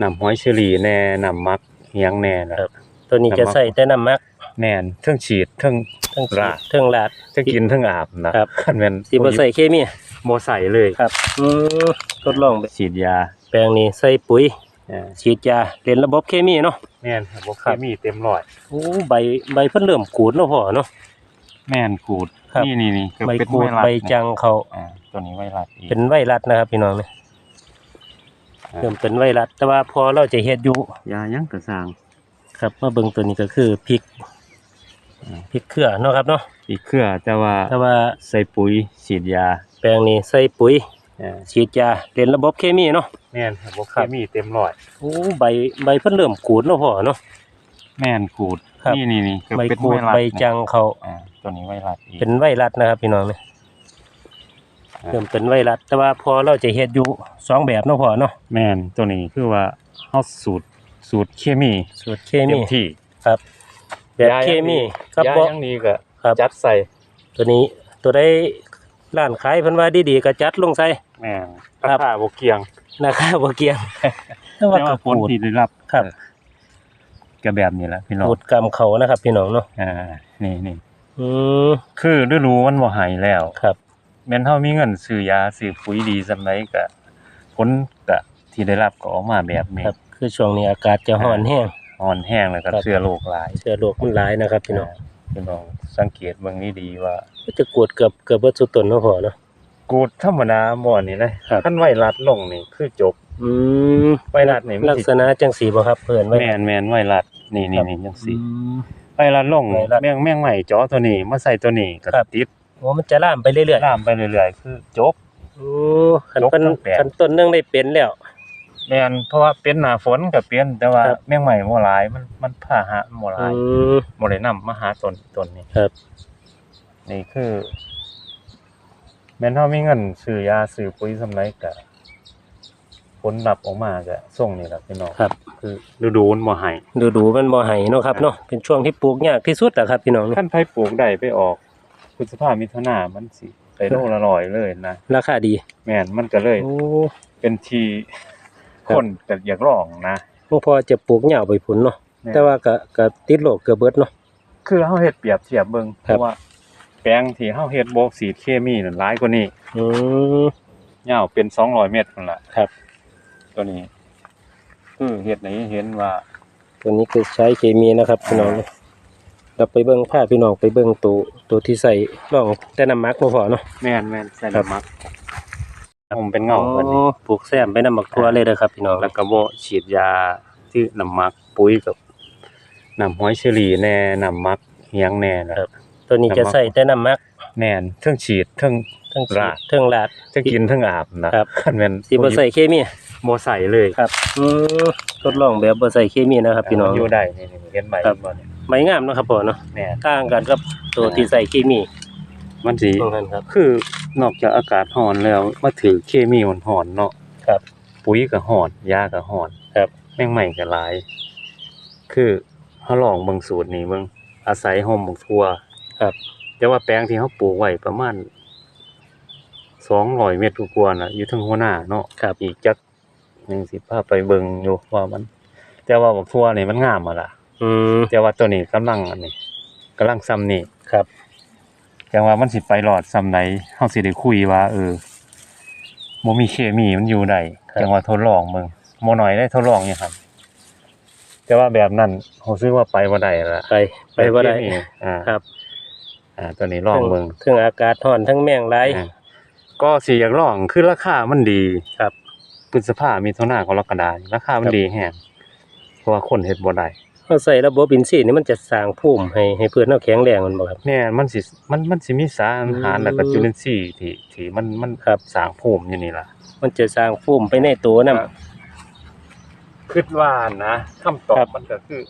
น้ำหอยเชอรี่แหน่น้ำมักเฮียงแหน่นะครับตัวนี้จะใส่แต่น้ำมักแม่นเทิงฉีดเทิงเทั้งราดเทั้งลาด เทิงกินเทิงอาบนะครับ คันแม่นสิบ่ใส่เคมีบ่ใส่เลยครับอืมทดลองไปฉีดยาแปลงนี้ใส่ปุ๋ย อ่าฉีดยาเล่นระบบเคมีเนาะแม่นครับบ่เคครัยบมีเต็มร้อย โอ้ใบใบเพิ่นเริ่มกูดเนาะพ่อเนาะ แม่นขูดครับ นี่นี่นี่คือใบเป็นกูไวดรัสใบจังเขา อ่าตัวนี้ไวรัสอีกเป็นไวรัสนะครับพี่น้องเนี่ยอ่า เริ่มเป็นไวรัสแต่ว่าพอเราจะเฮ็ดอยู่ยายังกระสร้างครับมาเบิ่งตัวนี้ก็คือพริกอืมพริกเครือเนาะครับเนาะอีกเครือแต่ว่าแต่ว่าใส่ปุ๋ยฉีดยา แปลงนี้ใส่ปุ๋ยอ่าฉีดยาเล่นระบบเคมีเนาะแม่นครับบ่เคครัยบมีเต็มร้อยโอ้ใบใบเพิ่นเริ่มกูดเนาะพ่อเนาะแม่นขูดครับนี่นี่นี่คือใบเป็นกูไวดรัสใบจังเขาอ่าตัวนี้ไวรัสอีกเป็นไวรัสนะครับพี่น้องเนี่ยอ่า เริ่มเป็นไวรัสแต่ว่าพอเราจะเฮ็ดอยู่สองแบบเนาะพ่อเนาะแม่นตัวนี้คือว่าเฮาสูตรสูตรเคมีสูตรเคเต็มีมที่ ครับ แบบเคมีครับยาบ่ยังนี้ก็ครับ จัดใส่ตัวนี้ตัวได้ร้านขายเพิ่นว่าดีๆก็จัดลงใส่ แม่นครัราบ คาบ่เกี่ยงนะครับบ่เกี่ยงแต่แต่ว่าว่าก็ผลปูด ที่ได้รับครับเออก็แบบนี้แหละพี่น้องปูดกรรมเขานะครับ พี่น้องเนาะอ่านี่นี่อืมคือฤดูมันบ่หายแล้ว ครับ แม่นเฮามีเงินซื้อยาซื้อปุ๋ยดีซำใดก็ผลก็ที่ได้รับก็ออกมาแบบนี้ครับ คือช่วงนี้อากาศจะร้อนแห้ง อ่อนแห้งแล้วก็ครับ เชื้อโรคหลายเชื้อโรคมันหลายนะครับพี่น้องาพี่น้องสังเกตเบิ่งนี่ดีว่า ก็จะกวดเกือบเกือบเบิดสุดต้นเนาะพ่อเนาะ กูดธรรมดาบ่นี่เลยครับ คันไวรัสลงนี่คือจบอืมไวรัสนี่มันลักสิษณะจังสีบ่ครับเพิ่นไว้ แม่นแม่นไวรัสนี่นี่นี่จังอืซี่มไวรัสลงไวรัสแม่งแม่งใหม่จ่อตัวนี้มาใส่ตัวนี้ก็ครับ ติด ว่ามันจะล่ามไปเรื่อยลามไปเรื่อยๆ คือจบๆอือคันยกเพิ่นตั้งแต่คันต้นหนึงได้เป็นแล้ว แม่นเพราะว่าเป็นหน้าฝนก็เป็นแต่ว่าครับ แม่งใหม่บ่หลายมันมันพาหะบ่หลาอืยม บ่ได้นำมาหาต้นต้นนี้ครับ นี่คือ แม่นเฮามีเงินซื้อยาซื้อปุ๋ยสำไรก็ผลลัพธ์ออกมาก็ส่งนี่ล่ะพี่น้องครับ คือฤดูมันบ่ให้ดูดูๆมันบ่ให้เนาะครับเนาะเป็นช่วงที่ปลูกยากที่สุดอะครับพี่น้องคันไผปลูกได้ไปออก พฤษภามิถุนามันสิไปโลละร้อยเลยนะราคาดี แม่นมันก็เลยโอ้เป็นที่ครัคบนก็อยากลองนะบ่พอจะปลูกยาวไปพุ่นเนาะแม่นแต่ว่าก็ก็ติดโรคเกือบเบิดเนาะคือเฮาเฮ็ดเปรียบเทียบเบิ่งเพครับราะว่าแปลงที่เฮาเฮ็ดบ่สีดเคมีนั่นหลายกว่านี้อืมยาวเป็น200เมตรนั่นล่ะครับ ตัวนี้คือเฮ็ดให้เห็นว่าตัวนี้คือใช้เคมีนะครับพี่น้อง เราไปเบิ่งผ้าพี่น้องไปเบิ่งตัวตัวที่ใส่ร่องแต่น้ำมักบ่พอเนาะ แม่นแม่นใส่ครับน้ำมักผมเป็นเงาเพิ่นนี่อ๋อปลูกแซมไปน้ำบักทั่วเลยเด้อครับพี่น้องแล้วก็บ่ฉีดยาที่น้ำมักปุ๋ยกับน้ำหอยเชอรี่แหน่น้ำมักเฮียงแหน่นะครับ ตัวนี้จะใส่แต่น้ำมักแม่นเทิงฉีดเทิงทั้งราดเทิงลาดเทิงกินเทิงอาบนะครับคันแม่นสิบ่ใส่เคมีบ่ใส่เลยครับอืมทดลองแบบบ่ใส่เคมีนะครับพี่น้องอยู่ได้นี่นี่เห็นใบครับบ่เนี่ย ใบงามเนาะครับพ่อเนาะแม่นต่างกันกับตัวที่ใส่เคมีมันสิตรงนั้นครับ คือนอกจากอากาศร้อนแล้วมาถือเคมีมันร้อนเนาะครับปุ๋ยก็ร้อนยาก็ร้อนครับ แมงใหม่ก็หลาย คือเฮาลองเบิ่งสูตรนี้เบิ่งอาศัยห่มบักทั่วครับ แต่ว่าแปลงที่เฮาปลูกไว้ประมาณ200เมตรกว่าๆน่ะอยู่เทางหัวหน้าเนาะครับอีกจักยังสิพาไปเบิ่งอยู่ว่ามัน แต่ว่าบักทั่วนี่มันงามอะล่ะ อืมแต่ว่าตัวนี้กำลังอันนี้กำลังซ้ำนี่ครับจังว่ามันสิไปรอดซ้ำไหนเฮาสิได้คุยว่า เออบ่มีเคมีมันอยู่ได้ครับ จังว่าทดลองเบิ่งบ่น้อยได้ทดลองอยู่ครับ แต่ว่าแบบนั้นรู้สึกว่าไปบ่ได้ละไปไปบ่ได้เคมีอ่าครับ อ่าตัวนี้ลองเบิ่งถึงอากาศร้อนทั้งแมงหลายอ่าก็สิอยากลองคือราคามันดีครับพฤษภามิถุนากรกฎาคมราคามันดีแฮงเพราะว่าคนเฮ็ดบ่ได้ เราใส่ระบบอินทรีย์นี่มันจะสร้างภูมิให้ให้พืชเราแข็งแรงมันบ่ครับ แม่นมันสิมันมันสิมีสารอาหารอืมแล้วก็จุลินทรีย์ที่ที่มันมันครับ สร้างภูมิอยู่นี่ล่ะ มันจะสร้างภูมิไปในตัวนํครับ คิดว่านะคำตอครับบมันก็คือ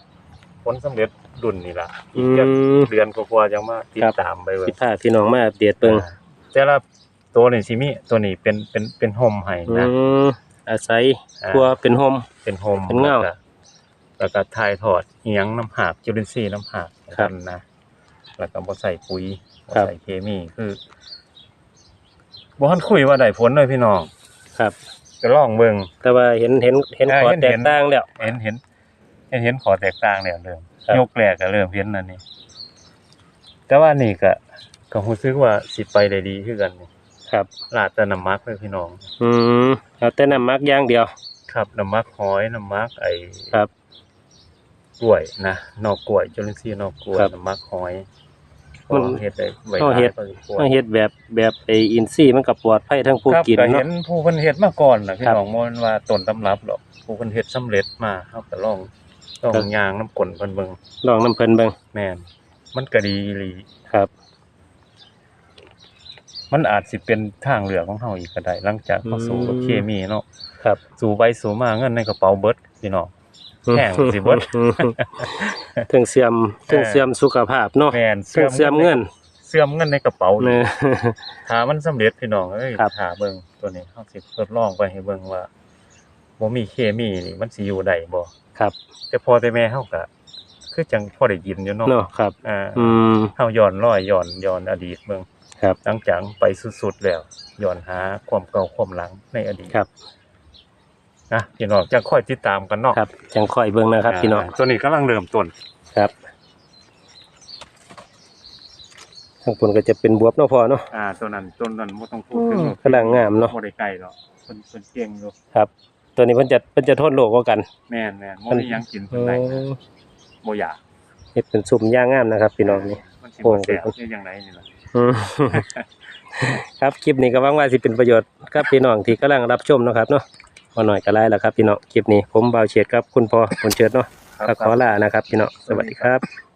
ผลสำเร็จดุลนี่ล่ะอือีกจักมเดือนกว่าๆจังมาติดครับ ตามไปเบิ่สิงพาพี่น้องมาอัปเดตเบิ่งอ่าแต่ละตัวนี่สิมีตัวนี้เป็นเป็นเป็นโฮมให้อืนะมอาศัยอ่าครัวเป็นโฮม เป็นโฮมเป็นเงา แล้วก็ แล้วก็ถ่ายทอดเอียงน้ำหากจุลินทรีย์น้ำหากครับกันนะแล้วก็บ่ใส่ปุ๋ยบ่ครับใส่เคมีคือบ่ทันคุยว่าได้ผลเลยพี่น้องครับก็ลองเบิ่งแต่ว่าเห็นเห็นเห็นเออขอเห็นแตเห็กนต่างแล้วเห็นเห็นเห็นเห็นขอแตกต่างแล้วเริ่มครับยกแรกก็เริ่มเห็นอันนี้แต่ว่านี่ก็ก็รู้สึกว่าสิไปได้ดีคือกันนี่ครับลาดแต่น้ำมักเลยพี่น้อง อืมเอาแต่น้ำมักอย่างเดียว ครับน้ำมักหอยน้ำมักไอ้ครับ กล้วยนะนอกกล้วยจุลินทรีย์นอกกล้วยครับน้ำมักหอยมันเพราะว่าเฮ็ดได้ไว้เอาเฮ็ดหลายพอสมควรต้องเฮ็ดแบบแบบไอ้อินซี่มันก็ปลอดภัยทั้งผู้ครับกินก็เนาะ เห็นผู้เพิ่นเฮ็ดมาก่อนน่ะพี่ครับน้องบ่แม่นว่าต้นตำรับหรอกผู้เพิ่นเฮ็ดสำเร็จมาเฮาก็ลองลองครับ ย่างน้ำกลนเพิ่นเบิ่งลองน้ำเพิ่นเบิ่งแม่นมันก็ดีอีหลีครับ มันอาจสิเป็นทางเลือกของเฮาอีกก็ได้หลังจากเขาสู้กับอืม เคมีเนาะครับ สู้ไปสู้มาเงินในกระเป๋าเบิดพี่น้อง แห้งสิเบิดถึงเสื่อมถึงเสื่อมสุขภาพเนาะแม่นถึงเสื่อมเงินเสื่อมเงินในกระเป๋าอีกเนอะถ้ามันสำเร็จพี่น้องเอ้ยครับถ้าเบิ่งตัวนี้เฮาสิทดลองไปให้เบิ่งว่าบ่มีเคมีนี่มันสิอยู่ได้บ่ครับแต่พอแต่แม่เฮาก็คือจังพอได้ยินอยู่เนาะเนาะครับ อ่าอืม เฮาย้อนรอยย้อนย้อนอดีตเบิ่งครับ หลังจากไปสุดๆแล้วย้อนหาความเก่าความหลังในอดีตครับ นะพี่น้องจะค่อยติดตามกันเนาะครับจังค่อยเบิ่งนะครับพี่น้องาตัวนี้กำลังเริ่มต้นครับข้างบนก็จะเป็นบวบเนาะพอเนาะอ่าตัวนั้นต้นนั้นบ่ต้องพูดถึงอืมหรอกกำลังงามเนาะบ่ได้ใกล้หรอกเพิ่นเพิ่นเก่งอยู่ครับ ตัวนี้เพิ่นจะเพิ่นจะทนโรคกว่ากันแม่นแม่นบ่มีหยังกินเพิ่นได้บ่อยากเฮ็ดเป็นสุ่มย่างงามนะครับ พี่น้องนี่มันสิโอ้บ่แซ่บคือจังไดนี่ล่ะอืมครับคลิปนี้ก็หวังว่าสิเป็นประโยชน์กับพี่น้องที่กำลังรับชมเนาะครับเนาะ พอหน่อยก็ไล่แล้วครับพี่น้องคลิปนี้ผมบ่าวเฉียดครับคุณพ่อคุณเชิดเนาะก็ขอลานะครับพี่น้องสวัสดีครับ